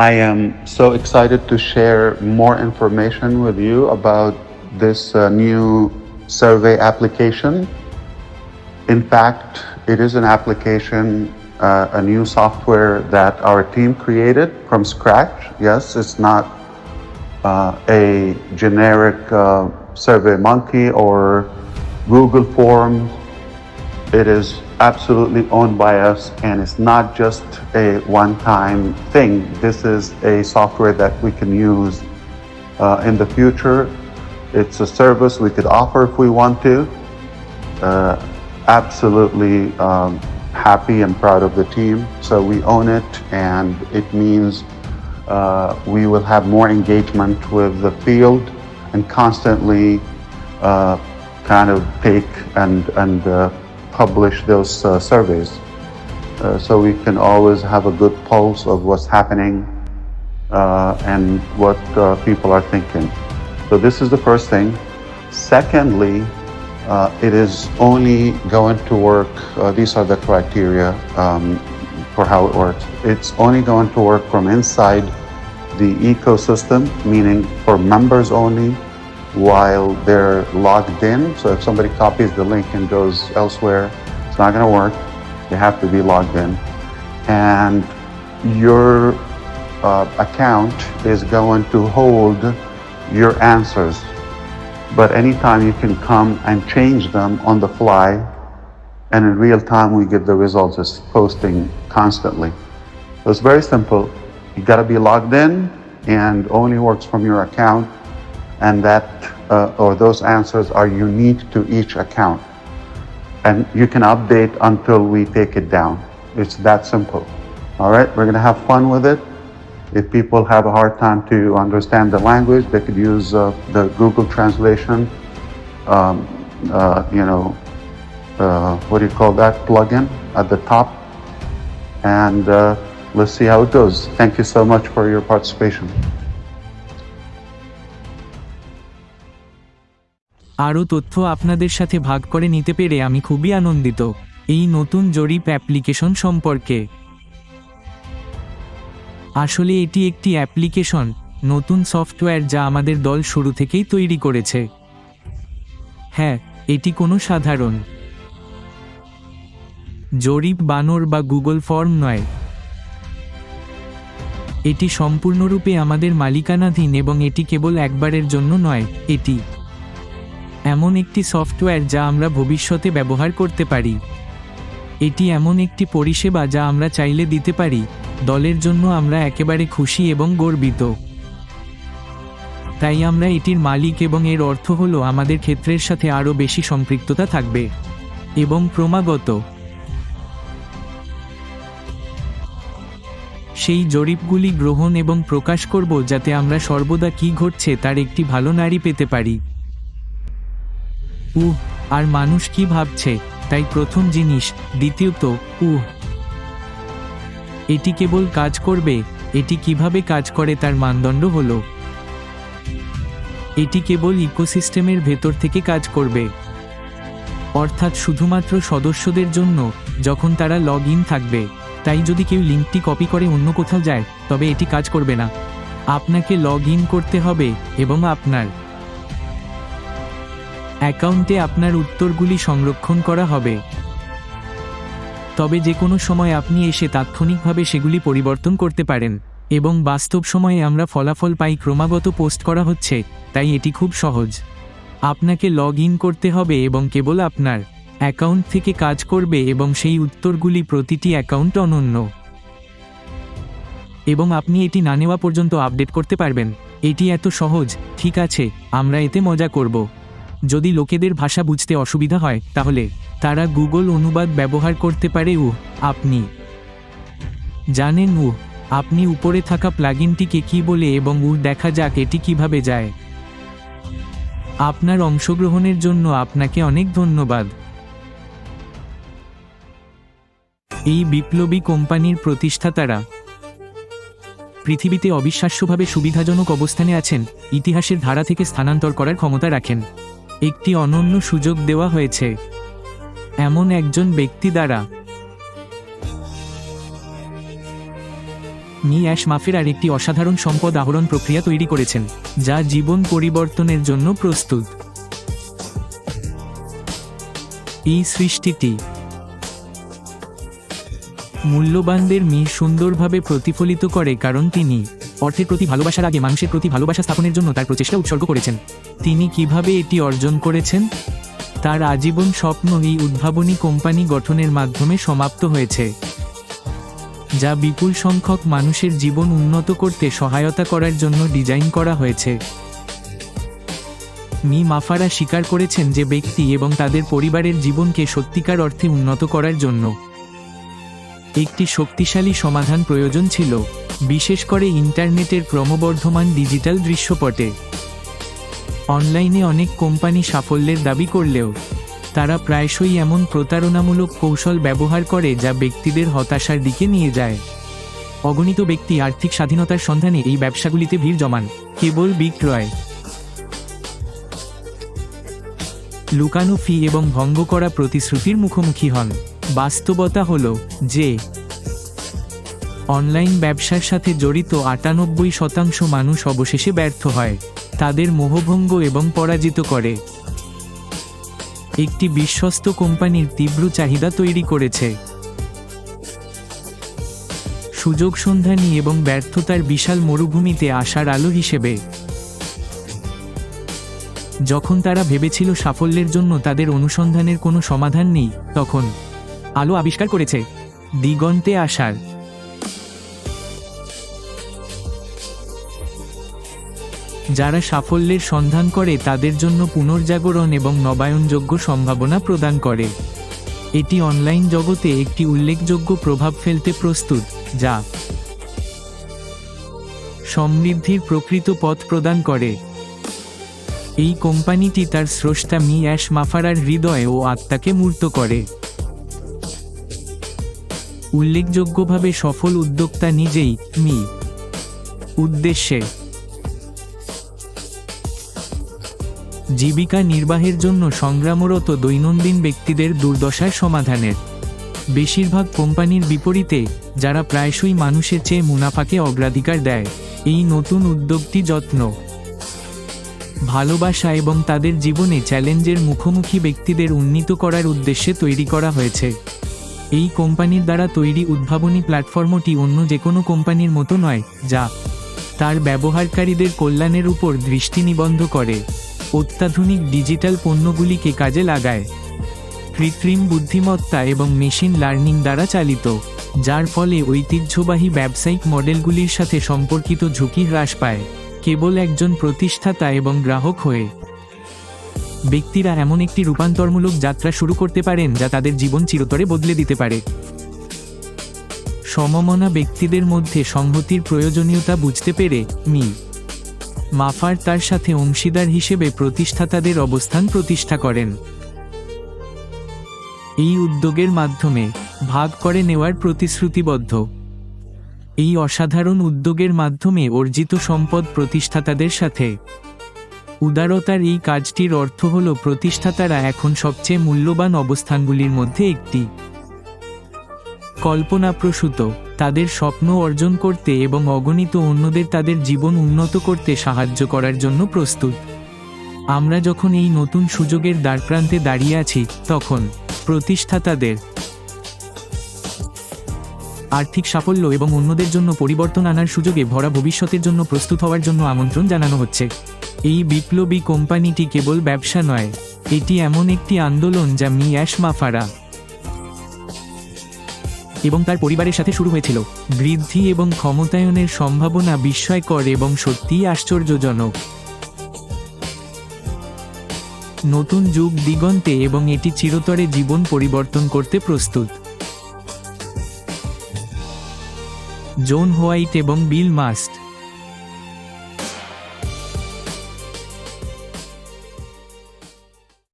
I am so excited to share more information with you about this uh, new survey application. In fact, it is an application, uh, a new software that our team created from scratch. Yes, it's not uh, a generic uh, Survey Monkey or Google Forms. It is absolutely owned by us and it's not just a one-time thing. This is a software that we can use uh, in the future. It's a service we could offer if we want to. Uh, absolutely um, happy and proud of the team. So we own it and it means uh, we will have more engagement with the field and constantly uh, kind of take and, and uh, publish those uh, surveys. Uh, so we can always have a good pulse of what's happening uh, and what uh, people are thinking. So this is the first thing. Secondly, uh, it is only going to work, uh, these are the criteria um, for how it works. It's only going to work from inside the ecosystem, meaning for members only, while they're logged in. So if somebody copies the link and goes elsewhere, it's not going to work. You have to be logged in. And your uh, account is going to hold your answers. But anytime you can come and change them on the fly, and in real time we get the results. It's posting constantly. So it's very simple. You got to be logged in and only works from your account and that uh, or those answers are unique to each account. And you can update until we take it down. It's that simple. All right, we're gonna have fun with it. If people have a hard time to understand the language, they could use uh, the Google translation. Um, uh, you know, uh, what do you call that plugin at the top? And uh, let's see how it goes. Thank you so much for your participation. আরও তথ্য আপনাদের সাথে ভাগ করে নিতে পেরে আমি খুবই আনন্দিত। এই নতুন জরিপ অ্যাপ্লিকেশন সম্পর্কে। আসলে এটি একটি অ্যাপ্লিকেশন, নতুন সফটওয়্যার যা আমাদের দল শুরু থেকেই তৈরি করেছে। হ্যাঁ এটি কোনো সাধারণ। জরিপ বানর বা গুগল ফর্ম নয়। এটি সম্পূর্ণরূপে আমাদের মালিকানাধীন এবং এটি কেবল একবারের জন্য নয়, এটি এমন একটি সফটওয়্যার যা আমরা ভবিষ্যতে ব্যবহার করতে পারি। এটি এমন একটি পরিষেবা যা আমরা চাইলে দিতে পারি। দলের জন্য আমরা একেবারে খুশি এবং গর্বিত। তাই আমরা এটির মালিক এবং এর অর্থ হল আমাদের ক্ষেত্রের সাথে আরও বেশি সম্পৃক্ততা থাকবে। এবং ক্রমাগত সেই জরিপগুলি গ্রহণ এবং প্রকাশ করব যাতে আমরা সর্বদা কি ঘটছে তার একটি ভালো নারী পেতে পারি। উহ, আর মানুষ কি ভাবছে? তাই প্রথম জিনিস, দ্বিতীয়ত, উহ। এটি কেবল কাজ করবে, এটি কীভাবে কাজ করে তার মানদণ্ড হল। এটি কেবল ইকোসিস্টেমের ভেতর থেকে কাজ করবে। অর্থাৎ শুধুমাত্র সদস্যদের জন্য, যখন তারা লগ ইন থাকবে। তাই যদি কেউ লিঙ্কটি কপি করে অন্য কোথাও যায়, তবে এটি কাজ করবে না। আপনাকে লগ ইন করতে হবে, এবং আপনার অ্যাকাউন্টে আপনার উত্তরগুলি সংরক্ষণ করা হবে। তবে যে কোনো সময় আপনি এসে তাৎক্ষণিকভাবে সেগুলি পরিবর্তন করতে পারেন এবং বাস্তব সময়ে আমরা ফলাফল পাই ক্রমাগত পোস্ট করা হচ্ছে, তাই এটি খুব সহজ। আপনাকে লগ ইন করতে হবে এবং কেবল আপনার অ্যাকাউন্ট থেকে কাজ করবে এবং সেই উত্তরগুলি প্রতিটি অ্যাকাউন্ট অনন্য। এবং আপনি এটি না নেওয়া পর্যন্ত আপডেট করতে পারবেন। এটি এত সহজ, ঠিক আছে, আমরা এতে মজা করব। যদি লোকেদের ভাষা বুঝতে অসুবিধা হয়, তাহলে তারা গুগল অনুবাদ ব্যবহার করতে পারে উ আপনি। জানেন উ আপনি উপরে থাকা প্লাগিনটিকে কি বলে এবং উ দেখা যাক এটি কীভাবে যায়। আপনার অংশগ্রহণের জন্য আপনাকে অনেক ধন্যবাদ। এই বিপ্লবী কোম্পানির প্রতিষ্ঠাতারা পৃথিবীতে অবিশ্বাস্যভাবে সুবিধাজনক অবস্থানে আছেন, ইতিহাসের ধারা থেকে স্থানান্তর করার ক্ষমতা রাখেন। একটি অনন্য সুযোগ দেওয়া হয়েছে। এমন একজন ব্যক্তি দ্বারা। মি অ্যাশ মাফেরার একটি অসাধারণ সম্পদ আহরণ প্রক্রিয়া তৈরি করেছেন, যা জীবন পরিবর্তনের জন্য প্রস্তুত। এই সৃষ্টিটি। মূল্যবানদের মি সুন্দরভাবে প্রতিফলিত করে কারণ তিনি। অর্থের প্রতি ভালোবাসার আগে মানুষের প্রতি ভালোবাসা স্থাপনের জন্য তার প্রচেষ্টা উৎসর্গ করেছেন। তিনি কীভাবে এটি অর্জন করেছেন? তার আজীবন স্বপ্ন এই উদ্ভাবনী কোম্পানি গঠনের মাধ্যমে সমাপ্ত হয়েছে, যা বিপুল সংখ্যক মানুষের জীবন উন্নত করতে সহায়তা করার জন্য ডিজাইন করা হয়েছে। মি. মাফারা স্বীকার করেছেন যে ব্যক্তি এবং তাদের পরিবারের জীবনকে সত্যিকার অর্থে উন্নত করার জন্য একটি শক্তিশালী সমাধান প্রয়োজন ছিল। বিশেষ করে ইন্টারনেটের ক্রমবর্ধমান ডিজিটাল দৃশ্যপটে। অনলাইনে অনেক কোম্পানি সাফল্যের দাবি করলেও, তারা প্রায়শই এমন প্রতারণামূলক কৌশল ব্যবহার করে যা ব্যক্তিদের হতাশার দিকে নিয়ে যায়। অগণিত ব্যক্তি আর্থিক স্বাধীনতার সন্ধানে এই ব্যবসাগুলিতে ভিড় জমান, কেবল বিক্রয়। লুকানো ফি এবং ভঙ্গ করা প্রতিশ্রুতির মুখোমুখি হন। বাস্তবতা হল যে অনলাইন ব্যবসার সাথে জড়িত আটানব্বই শতাংশ মানুষ অবশেষে ব্যর্থ হয়। তাদের মোহভঙ্গ এবং পরাজিত করে। একটি বিশ্বস্ত কোম্পানির তীব্র চাহিদা তৈরি করেছে। সুযোগ সন্ধানী এবং ব্যর্থতার বিশাল মরুভূমিতে আসার আলো হিসেবে। যখন তারা ভেবেছিল সাফল্যের জন্য তাদের অনুসন্ধানের কোনো সমাধান নেই, তখন আলো আবিষ্কার করেছে। দিগন্তে আসার যারা সাফল্যের সন্ধান করে তাদের জন্য পুনর্জাগরণ এবং নবায়নযোগ্য সম্ভাবনা প্রদান করে। এটি অনলাইন জগতে একটি উল্লেখযোগ্য প্রভাব ফেলতে প্রস্তুত, যা সমৃদ্ধির প্রকৃত পথ প্রদান করে। এই কোম্পানিটি তার স্রষ্টা মি অ্যাশ মাফারার হৃদয় ও আত্মাকে মূর্ত করে। উল্লেখযোগ্যভাবে সফল উদ্যোক্তা নিজেই মি। উদ্দেশ্যে জীবিকা নির্বাহের জন্য সংগ্রামরত দৈনন্দিন ব্যক্তিদের দুর্দশার সমাধানের। বেশিরভাগ কোম্পানির বিপরীতে, যারা প্রায়শই মানুষের চেয়ে মুনাফাকে অগ্রাধিকার দেয়, এই নতুন উদ্যোগটি যত্ন। ভালোবাসা এবং তাদের জীবনে চ্যালেঞ্জের মুখোমুখি ব্যক্তিদের উন্নীত করার উদ্দেশ্যে তৈরি করা হয়েছে। এই কোম্পানির দ্বারা তৈরি উদ্ভাবনী প্ল্যাটফর্মটি অন্য যে কোনো কোম্পানির মতো নয়, যা তার ব্যবহারকারীদের কল্যাণের উপর দৃষ্টি নিবন্ধ করে। অত্যাধুনিক ডিজিটাল পণ্যগুলিকে কাজে লাগায়। কৃত্রিম বুদ্ধিমত্তা এবং মেশিন লার্নিং দ্বারা চালিত, যার ফলে ঐতিহ্যবাহী ব্যবসায়িক মডেলগুলির সাথে সম্পর্কিত ঝুঁকি হ্রাস পায়, কেবল একজন প্রতিষ্ঠাতা এবং গ্রাহক হয়ে। ব্যক্তিরা এমন একটি রূপান্তরমূলক যাত্রা শুরু করতে পারেন যা তাদের জীবন চিরতরে বদলে দিতে পারে। সমমনা ব্যক্তিদের মধ্যে সংহতির প্রয়োজনীয়তা বুঝতে পেরে মি মাফার তার সাথে অংশীদার হিসেবে প্রতিষ্ঠাতাদের অবস্থান প্রতিষ্ঠা করেন। এই উদ্যোগের মাধ্যমে ভাগ করে নেওয়ার প্রতিশ্রুতিবদ্ধ। এই অসাধারণ উদ্যোগের মাধ্যমে অর্জিত সম্পদ প্রতিষ্ঠাতাদের সাথে। উদারতার এই কাজটির অর্থ হল প্রতিষ্ঠাতারা এখন সবচেয়ে মূল্যবান অবস্থানগুলির মধ্যে একটি। কল্পনাপ্রসূত, তাদের স্বপ্ন অর্জন করতে এবং অগণিত অন্যদের তাদের জীবন উন্নত করতে সাহায্য করার জন্য প্রস্তুত। আমরা যখন এই নতুন সুযোগের দ্বারপ্রান্তে দাঁড়িয়ে আছি, তখন প্রতিষ্ঠাতাদের আর্থিক সাফল্য এবং অন্যদের জন্য পরিবর্তন আনার সুযোগে ভরা ভবিষ্যতের জন্য প্রস্তুত হওয়ার জন্য আমন্ত্রণ জানানো হচ্ছে। এই বিপ্লবী কোম্পানিটি কেবল ব্যবসা নয়, এটি এমন একটি আন্দোলন যা মি অ্যাশ মাফারা এবং তার পরিবারের সাথে শুরু হয়েছিল। বৃদ্ধি এবং ক্ষমতায়নের সম্ভাবনা বিস্ময়কর এবং সত্যিই আশ্চর্যজনক। নতুন যুগ দিগন্তে এবং এটি চিরতরে জীবন পরিবর্তন করতে প্রস্তুত। জোন হোয়াইট এবং বিল মাস্ট